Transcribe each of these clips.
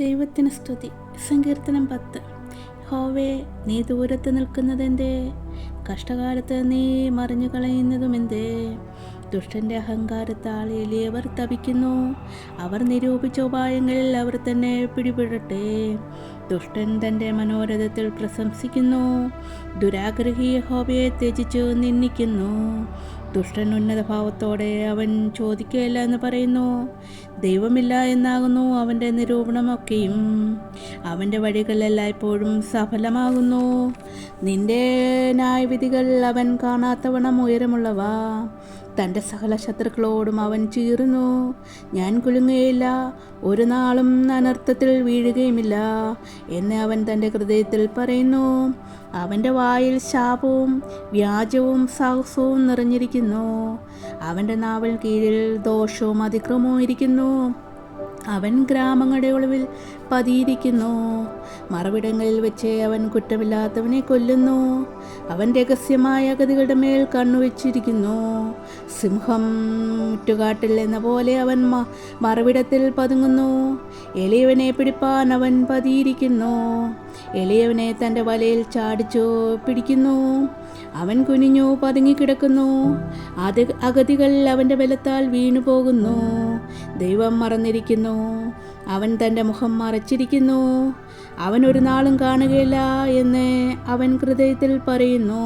ദൈവത്തിന് സ്തുതി. സങ്കീർത്തനം പത്ത്. ഹോവേ നീ ദൂരത്ത് നിൽക്കുന്നതെന്തേ? കഷ്ടകാലത്ത് നീ മറിഞ്ഞു കളയുന്നതുമെന്തേ ദുഷ്ടന്റെ അഹങ്കാരത്താൽ എളിയവർ തപിക്കുന്നു അവർ നിരൂപിച്ച ഉപായങ്ങളിൽ അവർ തന്നെ പിടിപെടട്ടെ. ദുഷ്ടൻ തന്റെ മനോരഥത്തിൽ പ്രശംസിക്കുന്നു. ദുരാഗ്രഹി ഹോബയെ ത്യജിച്ചു നിന്ദിക്കുന്നു. ദുഷ്ടൻ ഉന്നത ഭാവത്തോടെ അവൻ ചോദിക്കുകയില്ല എന്ന് പറയുന്നു. ദൈവമില്ല എന്നാകുന്നു അവന്റെ നിരൂപണമൊക്കെയും. അവന്റെ വഴികൾ എല്ലായ്പ്പോഴും സഫലമാകുന്നു. നിന്റെ ന്യായവിധികൾ അവൻ കാണാത്തവണ്ണം ഉയരമുള്ളവ. തന്റെ സകല ശത്രുക്കളോടും അവൻ ചീറുന്നു. ഞാൻ കുലുങ്ങുകയില്ല. ഒരു നാളും അനർത്ഥത്തിൽ വീഴുകയുമില്ല എന്ന് അവൻ തന്റെ ഹൃദയത്തിൽ പറയുന്നു. അവന്റെ വായിൽ ശാപവും വ്യാജവും സാഹസവും നിറഞ്ഞിരിക്കുന്നു. അവന്റെ നാവൽ കീഴിൽ ദോഷവും അതിക്രമവും ഇരിക്കുന്നു. അവൻ ഗ്രാമങ്ങളുടെ ഒളിവിൽ പതിയിരിക്കുന്നു. മറവിടങ്ങളിൽ വെച്ച് അവൻ കുറ്റമില്ലാത്തവനെ കൊല്ലുന്നു. അവൻ രഹസ്യമായ അഗതികളുടെ മേൽ കണ്ണുവെച്ചിരിക്കുന്നു. സിംഹം മുറ്റുകാട്ടിൽ എന്ന പോലെ അവൻ മറവിടത്തിൽ പതുങ്ങുന്നു. എളിയവനെ പിടിപ്പാൻ അവൻ പതിയിരിക്കുന്നു. എളിയവനെ തന്റെ വലയിൽ ചാടിച്ചു പിടിക്കുന്നു. അവൻ കുനിഞ്ഞു പതുങ്ങിക്കിടക്കുന്നു. അത് അഗതികൾ അവന്റെ ബലത്താൽ വീണു പോകുന്നു ദൈവം മറന്നിരിക്കുന്നു. അവൻ തന്റെ മുഖം മറച്ചിരിക്കുന്നു. അവൻ ഒരു നാളും കാണുകയില്ല എന്ന് അവൻ ഹൃദയത്തിൽ പറയുന്നു.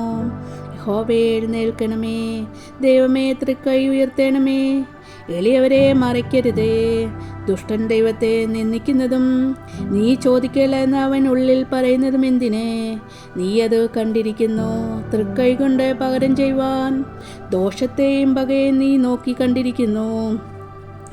ഹോവേ എഴുന്നേൽക്കണമേ. ദൈവമേ തൃക്കൈ ഉയർത്തണമേ. എളിയവരെ മറയ്ക്കരുതേ. ദുഷ്ടൻ ദൈവത്തെ നിന്ദിക്കുന്നതും നീ ചോദിക്കില്ല എന്ന് അവൻ ഉള്ളിൽ പറയുന്നതും എന്തിനെ? നീ അത് കണ്ടിരിക്കുന്നു. തൃക്കൈ കൊണ്ട് പകരം ചെയ്യുവാൻ ദോഷത്തെയും പകയെ നീ നോക്കി കണ്ടിരിക്കുന്നു.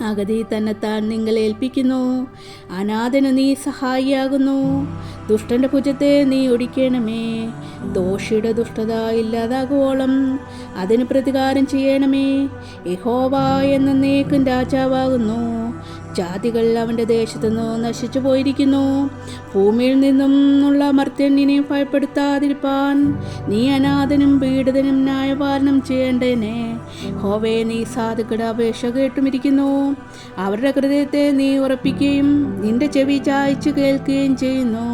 അഗതി തന്നെത്താൻ നിങ്ങളെ ഏൽപ്പിക്കുന്നു. അനാഥന് നീ സഹായിയാകുന്നു. ദുഷ്ടന്റെ ഭുജത്തെ നീ ഒടിക്കണമേ. ദോഷിയുടെ ദുഷ്ടത ഇല്ലാതാകുവോളം അതിന് പ്രതികാരം ചെയ്യണമേ. യഹോവ എന്ന നീക്കും രാജാവാകുന്നു. ജാതികൾ അവന്റെ ദേശത്തുനിന്ന് നശിച്ചു പോയിരിക്കുന്നു. ഭൂമിയിൽ നിന്നും ഉള്ള മർത്യനിനെ ഭയപ്പെടുത്താതിരിപ്പാൻ നീ അനാഥനും പീഡിതനും ന്യായപാലനം ചെയ്യേണ്ടതിനെ. ഹോവേ നീ സാധുക്കളുടെ അപേക്ഷ കേട്ടുമിരിക്കുന്നു. അവരുടെ ഹൃദയത്തെ നീ ഉറപ്പിക്കുകയും നിന്റെ ചെവി ചായച്ചു കേൾക്കുകയും ചെയ്യുന്നു.